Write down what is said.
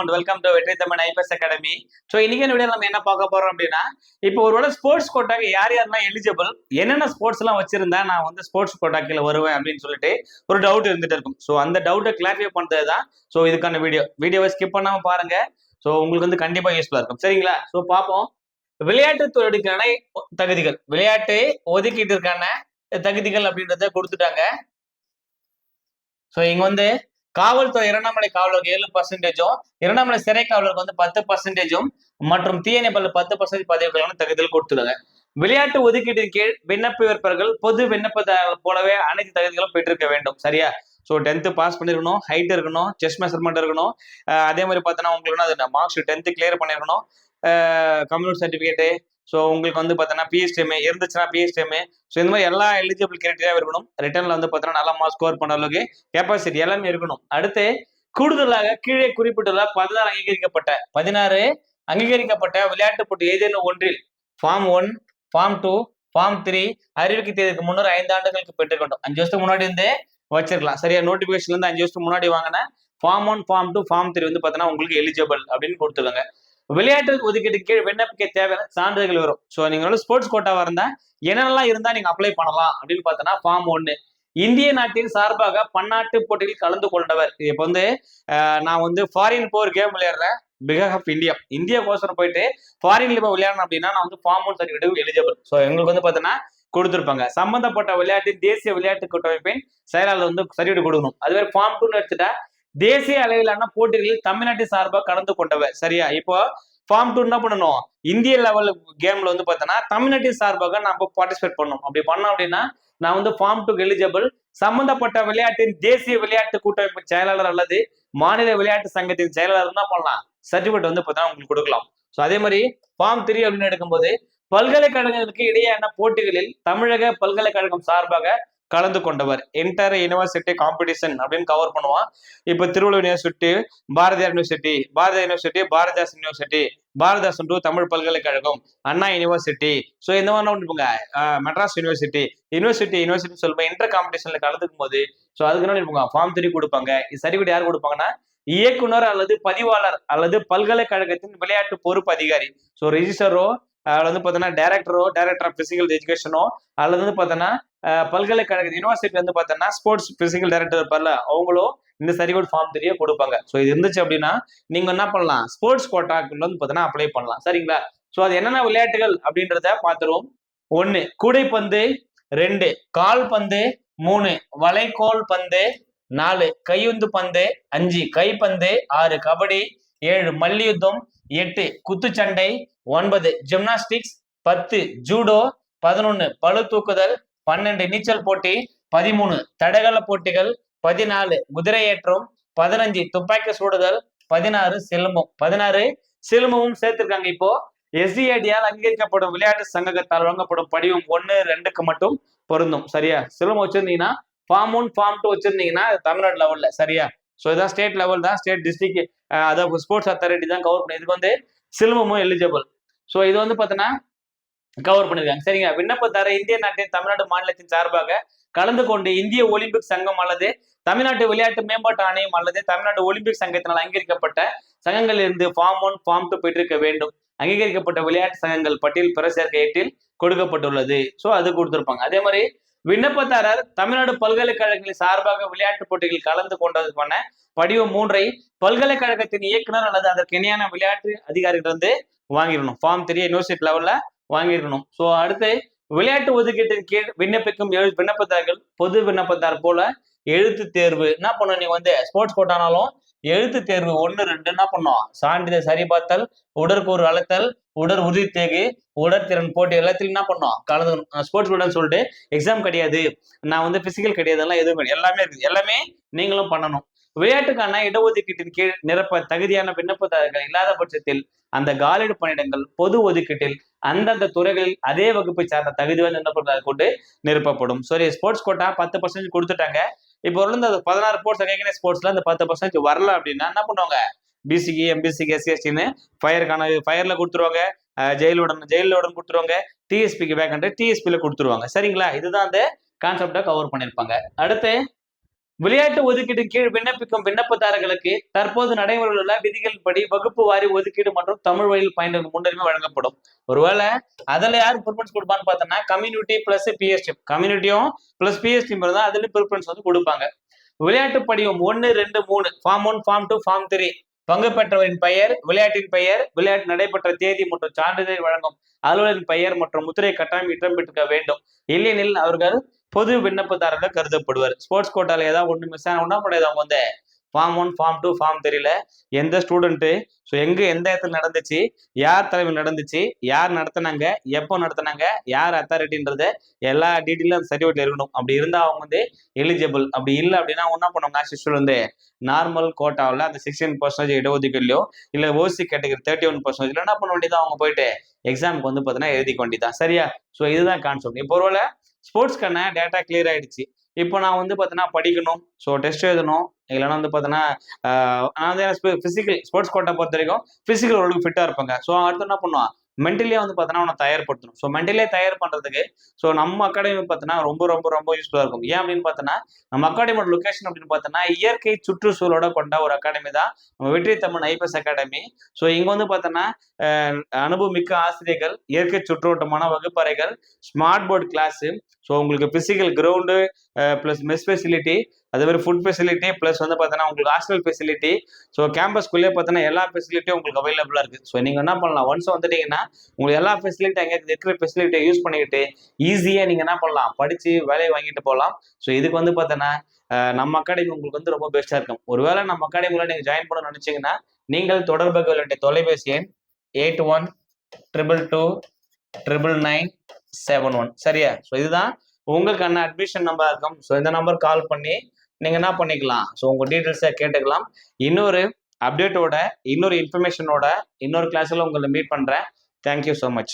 And welcome to Vetri Tamil IPS academy so இன்னைக்கு video நம்ம என்ன பார்க்க போறோம் அப்படின்னா இப்போ ஒருவேளை ஸ்போர்ட்ஸ் கோட்டாக்கு யார் யாரெல்லாம் எலிஜிபிள் என்னென்ன ஸ்போர்ட்ஸ் எல்லாம் வச்சிருந்தா நான் வந்து ஸ்போர்ட்ஸ் கோட்டாக்கில் வருவேன் அப்படின்னு சொல்லிட்டு ஒரு டவுட் இருந்துட்டு இருக்கும். ஸோ அந்த டவுட்டை கிளாரிஃபை பண்றது தான் ஸோ இதுக்கான வீடியோ வீடியோவை ஸ்கிப் பண்ணாம பாருங்க. ஸோ உங்களுக்கு வந்து கண்டிப்பாக யூஸ்ஃபுல்லாக இருக்கும். சரிங்களா? ஸோ பார்ப்போம். விளையாட்டு துறைக்கான தகுதிகள். விளையாட்டு ஒதுக்கீட்டிற்கான தகுதிகள் அப்படின்றத கொடுத்துட்டாங்க. ஸோ இங்க வந்து காவல்துறை இரண்டாமலை காவலருக்கு ஏழு பர்சன்டேஜும் இரண்டாமலை சிறை காவலருக்கு வந்து பத்து பர்சன்டேஜும் மற்றும் தீயணைப்பல் பத்து பர்சன்டேஜ் பதவிகளும் தகுதிகள் கொடுத்துருங்க விளையாட்டு ஒதுக்கீட்டின் கீழ் விண்ணப்பிப்பவர்கள் பொது விண்ணப்பதாரர்கள் போலவே அனைத்து தகுதிகளும் பெற்றிருக்க வேண்டும். சரியா? ஸோ டென்த்து பாஸ் பண்ணிருக்கணும். ஹைட் இருக்கணும். செஸ் மெஷர்மெண்ட் இருக்கணும். அதே மாதிரி பார்த்தோன்னா உங்களுக்கு அது மார்க்ஸ் டென்த்து கிளியர் பண்ணிருக்கணும். கம்யூனிட்டி சர்டிஃபிகேட்டு ஸோ உங்களுக்கு வந்து பார்த்தோன்னா பிஎஸ்டிஎம் இருந்துச்சுன்னா பிஎஸ்டிஎம் ஸோ இந்த மாதிரி எல்லா எலிஜிபிள் கிரைட்டீரியா இருக்கணும். ரிட்டர்னில் வந்து பார்த்தீங்கன்னா நல்லா மார்க் ஸ்கோர் பண்ண அளவுக்கு கெப்பாசிட்டி எல்லாமே இருக்கணும். அடுத்து கூடுதலாக கீழே குறிப்பிட்டுள்ள பதினாறு அங்கீகரிக்கப்பட்ட பதினாறு அங்கீகரிக்கப்பட்ட விளையாட்டு போட்டி ஏதேனும் ஒன்றில் form one form two form three அறிவிக்கை தேதிக்கு முன்னர் ஐந்து ஆண்டுகளுக்கு பெற்றுக்கொண்டோம் அஞ்சு வருஷத்துக்கு முன்னாடி இருந்தே வச்சிருக்கலாம். சரியா? நோட்டிபிகேஷன்ல இருந்து அஞ்சு வருஷத்துக்கு முன்னாடி வாங்கின form one form two form three வந்து பார்த்தீங்கன்னா உங்களுக்கு எலிஜிபிள் அப்படின்னு கொடுத்துருக்காங்க விளையாட்டு ஒதுக்கீட்டு கீழ் விண்ணப்பிக்க தேவையான சான்றிதழ்கள் வரும். ஸோ நீங்க ஸ்போர்ட்ஸ் கோட்டாவா இருந்தா என்னென்னலாம் இருந்தா நீங்க அப்ளை பண்ணலாம் அப்படின்னு பார்த்தோன்னா ஃபார்ம் ஒன்று இந்திய நாட்டின் சார்பாக பன்னாட்டு போட்டியில் கலந்து கொண்டவர். இப்போ வந்து நான் வந்து ஃபாரின் போர் கேம் விளையாடுறேன் பிகாக் ஆஃப் இந்தியா இந்தியா கோசரம் போயிட்டு ஃபாரின்ல போய் விளையாடணும் அப்படின்னா நான் வந்து form one certificate eligible so எங்களுக்கு வந்து பார்த்தோன்னா கொடுத்துருப்பாங்க. சம்பந்தப்பட்ட விளையாட்டின் தேசிய விளையாட்டு கூட்டமைப்பின் செயலாளர் வந்து சர்டிஃபிகேட் கொடுக்கணும். அதுவே ஃபார்ம் டூன்னு எடுத்துட்டா தேசிய அளவிலான போட்டிகளில் தமிழ்நாட்டின் சார்பாக கலந்து கொண்டவர். சரியா? இப்போ ஃபார்ம் டூ என்ன பண்ணணும்? இந்திய லெவல் கேம்ல வந்து பார்த்தோன்னா தமிழ்நாட்டின் சார்பாக நம்ம பார்ட்டிசிபேட் பண்ணணும். அப்படி பண்ணோம் அப்படின்னா நான் வந்து ஃபார்ம் டூ எலிஜிபிள் சம்பந்தப்பட்ட விளையாட்டின் தேசிய விளையாட்டு கூட்டமைப்பு செயலாளர் அல்லது மாநில விளையாட்டு சங்கத்தின் செயலாளர் என்ன பண்ணலாம் சர்டிபிகேட் வந்து பார்த்தா உங்களுக்கு கொடுக்கலாம். ஸோ அதே மாதிரி ஃபார்ம் த்ரீ அப்படின்னு எடுக்கும்போது பல்கலைக்கழகங்களுக்கு இடையேயான போட்டிகளில் தமிழக பல்கலைக்கழகம் சார்பாக கலந்து கொண்டவர். என்டர் யூனிவர்சிட்டி காம்படிஷன் அப்படின்னு கவர் பண்ணுவான். இப்போ Thiruvalluvar university Bharathiar university Bharathiar university Bharathidas university Bharathidasan to Tamil பல்கலைக்கழகம் அண்ணா யூனிவர்சிட்டி ஸோ இந்த மாதிரி இருப்பாங்க மெட்ராஸ் யூனிவர்சிட்டி யூனிவர்சிட்டி யூனிவர்சிட்டி சொல்லுவோம் இன்டர் காம்படிஷன்ல கலந்துக்கும் போது ஸோ அதுக்கு என்ன இருப்பாங்க ஃபார்ம் த்ரீ கொடுப்பாங்க. சர்டிஃபிகேட் யார் கொடுப்பாங்கன்னா இயக்குனர் அல்லது பதிவாளர் அல்லது பல்கலைக்கழகத்தின் விளையாட்டு பொறுப்பு அதிகாரி. ஸோ ரிஜிஸ்டரோ அதில் வந்து பார்த்தோன்னா டேரக்டரோ டேரக்டர் ஆஃப் பிசிக்கல் எஜுகேஷனோ அல்லது வந்து பார்த்தோன்னா பல்கலைக்கழக யூனிவர்சிட்டி வந்து பார்த்தோன்னா ஸ்போர்ட்ஸ் பிசிக்கல் டைரக்டர் இருப்பார்ல அவங்களும் இந்த சரிவோட ஃபார்ம் தெரிய கொடுப்பாங்க. ஸோ இது இருந்துச்சு அப்படின்னா நீங்கள் என்ன பண்ணலாம்? ஸ்போர்ட்ஸ் கோட்டாக்குள்ள வந்து பார்த்தோன்னா அப்ளை பண்ணலாம். சரிங்களா? ஸோ அது என்னென்ன விளையாட்டுகள் அப்படின்றத பார்த்துருவோம். ஒன்று கூடைப்பந்து ரெண்டு கால்பந்து மூணு வளைகோல் பந்து நாலு கையுந்து பந்து அஞ்சு கைப்பந்து ஆறு கபடி ஏழு மல்யுத்தம் எட்டு குத்துச்சண்டை ஒன்பது ஜிம்னாஸ்டிக்ஸ் பத்து ஜூடோ பதினொன்னு பளு தூக்குதல் பன்னெண்டு நீச்சல் போட்டி பதிமூணு தடகள போட்டிகள் பதினாலு குதிரையேற்றம் பதினஞ்சு துப்பாக்கி சூடுதல் பதினாறு சிலம்பம். பதினாறு சிலம்பமும் சேர்த்திருக்காங்க இப்போ. எஸ்டிஐடியால் அங்கீகரிக்கப்படும் விளையாட்டு சங்கத்தால் வழங்கப்படும் படிவம் ஒன்று ரெண்டுக்கு மட்டும் பொருந்தும். சரியா? சிலம்பம் வச்சிருந்தீங்கன்னா ஃபார்ம் ஒன் ஃபார்ம் டூ வச்சிருந்தீங்கன்னா தமிழ்நாடு லெவலில் சரியா? ஸோ இதான் ஸ்டேட் லெவல் தான். ஸ்டேட் டிஸ்ட்ரிக்ட் அதாவது ஸ்போர்ட்ஸ் அத்தாரிட்டி தான் கவர் பண்ணி. இதுக்கு வந்து சிலம்பமும் எலிஜிபிள் ஸோ இது வந்து பார்த்தீங்கன்னா கவர் பண்ணிருக்காங்க. சரிங்க. விண்ணப்பத்தார இந்திய நாட்டின் தமிழ்நாடு மாநிலத்தின் சார்பாக கலந்து கொண்டு இந்திய ஒலிம்பிக் சங்கம் அல்லது தமிழ்நாட்டு விளையாட்டு மேம்பாட்டு ஆணையம் அல்லது தமிழ்நாடு ஒலிம்பிக் சங்கத்தினால் அங்கீகரிக்கப்பட்ட சங்கங்களில் இருந்து ஃபார்ம் ஒன் ஃபார்ம் டூ பெற்றிருக்க வேண்டும். அங்கீகரிக்கப்பட்ட விளையாட்டு சங்கங்கள் பட்டியல் பிற சேர்க்கை எட்டில் கொடுக்கப்பட்டுள்ளது. ஸோ அது கொடுத்திருப்பாங்க. அதே மாதிரி விண்ணப்பதாரர் தமிழ்நாடு பல்கலைக்கழகங்களின் சார்பாக விளையாட்டுப் போட்டிகளில் கலந்து கொண்டதுக்கான படிவம் மூன்றை பல்கலைக்கழகத்தின் இயக்குனர் அல்லது அதற்கு இணையான விளையாட்டு அதிகாரிகள் வந்து வாங்கிடணும். ஃபார்ம் த்ரீ யூனிவர்சிட்டி லெவல்ல வாங்கிடணும். ஸோ அடுத்து விளையாட்டு ஒதுக்கீட்டின் கீழ் விண்ணப்பிக்கும் எழு விண்ணப்பதாரர்கள் பொது விண்ணப்பதார் போல எழுத்து தேர்வு. என்ன பண்ணணும் நீங்க வந்து ஸ்போர்ட்ஸ் கோட்டானாலும் எழுத்து தேர்வு ஒன்று ரெண்டு என்ன பண்ணோம்? சான்றிதழ் சரிபார்த்தல் உடற்கூறு அழுத்தல் உடற் உறுதி தேகு உடற்திறன் போட்டி எல்லாத்துலையும் என்ன பண்ணோம்? கலந்து ஸ்போர்ட்ஸ் கோட்டான்னு சொல்லிட்டு எக்ஸாம் கிடையாது. நான் வந்து பிசிக்கல் கிடையாது எல்லாம் எதுவும் எல்லாமே இருக்குது எல்லாமே நீங்களும் பண்ணணும். விளையாட்டுக்கான இடஒதுக்கீட்டின் கீழ் நிரப்ப தகுதியான விண்ணப்பதாரர்கள் இல்லாத பட்சத்தில் அந்த காலிடு பணியிடங்கள் பொது ஒதுக்கீட்டில் அந்தந்த துறைகளில் அதே வகுப்பை சார்ந்த தகுதி வந்து என்ன கொண்டு நிரப்பப்படும். சரி ஸ்போர்ட்ஸ் கோட்டா பத்து பர்சன்டேஜ் கொடுத்துட்டாங்க. இப்போ வந்து அந்த பதினாறு ஸ்போர்ட்ஸ் ரெகனைஸ் ஸ்போர்ட்ஸ்ல அந்த பத்து பர்சன்டேஜ் வரல அப்படின்னா என்ன பண்ணுவாங்க? பிசிக்கு எம்பிசிக்கு எஸ்சிஎஸ்டின்னு ஃபயருக்கான ஃபயர்ல கொடுத்துருவாங்க. ஜெயில உடம்பு கொடுத்துருவாங்க. டிஎஸ்பிக்கு வேக்கண்ட் டிஎஸ்பியில் கொடுத்துருவாங்க. சரிங்களா? இதுதான் அந்த கான்செப்டை கவர் பண்ணியிருப்பாங்க அடுத்து விளையாட்டு ஒதுக்கீடு கீழ் விண்ணப்பிக்கும் விண்ணப்பதாரர்களுக்கு தற்போது நடைமுறையில் உள்ள விதிகளின்படி வகுப்பு வாரி ஒதுக்கீடு மற்றும் தமிழ் வழியில் பயின்ற முன்னுரிமை வழங்கப்படும். ஒருவேளை அதுல யார் ப்ரிஃபரன்ஸ் கொடுப்பான்னு பார்த்தோம்னா கம்யூனிட்டி பிளஸ் பிஎஸ்டி கம்யூனிட்டியும் பிளஸ் பிஎஸ்டி தான் அதுல ப்ரிஃபரன்ஸ் வந்து கொடுப்பாங்க. விளையாட்டு படிவம் ஒன்னு ரெண்டு மூணு form one form two form three பங்கு பெற்றவரின் பெயர் விளையாட்டின் பெயர் விளையாட்டு நடைபெற்ற தேதி மற்றும் சான்றிதழ் வழங்கும் அலுவலரின் பெயர் மற்றும் முத்திரை கட்டாயம் இடம்பெற்றிருக்க வேண்டும். இல்லையெனில் அவர்கள் பொது விண்ணப்பதாரர்கள் கருதப்படுவார். ஸ்போர்ட்ஸ் கோட்டால ஏதாவது ஒன்று மிஸ் ஆனா படாது அவங்க வந்து form one form two form தெரியல எந்த ஸ்டூடெண்ட்டு ஸோ எங்கே எந்த இடத்துல நடந்துச்சு யார் தலைமை நடந்துச்சு யார் நடத்தினாங்க எப்போ நடத்தினாங்க யார் அத்தாரிட்டின்றத எல்லா டீட்டெயிலும் அந்த சர்டிஃபிகேட்ல இருக்கணும். அப்படி இருந்தால் அவங்க வந்து எலிஜிபிள் அப்படி இல்லை அப்படின்னா ஒன்றா என்ன பண்ணுவாங்க சிஸ்டர் வந்து நார்மல் கோட்டாவில் அந்த சிக்ஸ்டீன் பர்சன்டேஜ் இடஒதுக்கீடுலையோ இல்லை OC category thirty one percentage என்ன பண்ண வேண்டியது அவங்க போயிட்டு எக்ஸாமுக்கு வந்து பார்த்தீங்கன்னா எழுதிக்க வேண்டியதான் சரியா? ஸோ இதுதான் கான்செப்ட் இப்போ ஒருவேளை ஸ்போர்ட்ஸ்க்கான டேட்டா கிளியர் ஆயிடுச்சு. இப்போ நான் வந்து பார்த்தீங்கன்னா படிக்கணும். ஸோ டெஸ்ட் எழுதணும். இல்லைன்னா வந்து பார்த்தீங்கன்னா நான் வந்து ஃபிசிக்கல் ஸ்போர்ட்ஸ் கோட்டை பொறுத்த வரைக்கும் ஃபிசிக்கல் ஓரளவுக்கு ஃபிட்டாக இருப்பாங்க. ஸோ அடுத்து என்ன பண்ணுவான்? மென்டலியே வந்து பார்த்தோன்னா அவனை தயார்படுத்தணும். ஸோ மென்டலியே தயார் பண்ணுறதுக்கு ஸோ நம்ம அகாடமி பார்த்தோன்னா ரொம்ப ரொம்ப ரொம்ப யூஸ்ஃபுல்லாக இருக்கும். ஏன் அப்படின்னு பார்த்தோன்னா நம்ம அகாடமியோட லொக்கேஷன் அப்படின்னு பார்த்தோன்னா இயற்கை சுற்றுச்சூழலோட கொண்ட ஒரு அகாடமி தான் நம்ம வெற்றி தமிழ் ஐபிஎஸ் அகாடமி ஸோ இங்கே வந்து பார்த்தோன்னா அனுபவமிக்க ஆசிரியர்கள் இயற்கை சுற்றோட்டமான வகுப்பறைகள் ஸ்மார்ட் போர்டு கிளாஸு ஸோ உங்களுக்கு physical ground plus mess facility அதே மாதிரி ஃபுட் ஃபெசிலிட்டி ப்ளஸ் வந்து பார்த்தீங்கன்னா உங்களுக்கு ஹாஸ்டல் ஃபெசிலிட்டி ஸோ கேம்பஸ்குள்ளேயே பார்த்தீங்கன்னா எல்லா ஃபெசிலிட்டியும் உங்களுக்கு அவைலபிளாக இருக்குது ஸோ நீங்கள் என்ன பண்ணலாம்? ஒன்ஸ் வந்துட்டீங்கன்னா உங்களுக்கு எல்லா ஃபெசிலிட்டி அங்கே இருக்கிற ஃபெசிலிட்டியை யூஸ் பண்ணிக்கிட்டு ஈஸியாக நீங்கள் என்ன பண்ணலாம்? படித்து வேலையை வாங்கிட்டு போகலாம். ஸோ இதுக்கு வந்து பார்த்தோன்னா நம்ம அகாடமி உங்களுக்கு வந்து ரொம்ப பெஸ்ட்டாக இருக்கும். ஒருவேளை நம்ம அகாடமியில் நீங்கள் ஜாயின் பண்ண நினச்சிங்கன்னா நீங்கள் தொடர்பு வேண்டிய தொலைபேசி எண் eight one triple two triple nine seven one சரியா? ஸோ இதுதான் உங்களுக்கான அட்மிஷன் நம்பர் இருக்கும். ஸோ இந்த நம்பர் கால் பண்ணி நீங்கள் என்ன பண்ணிக்கலாம்? ஸோ உங்கள் டீட்டெயில்ஸை கேட்டுக்கலாம். இன்னொரு அப்டேட்டோட இன்னொரு இன்ஃபர்மேஷனோட இன்னொரு கிளாஸில் உங்களை மீட் பண்ணுறேன் Thank you so much.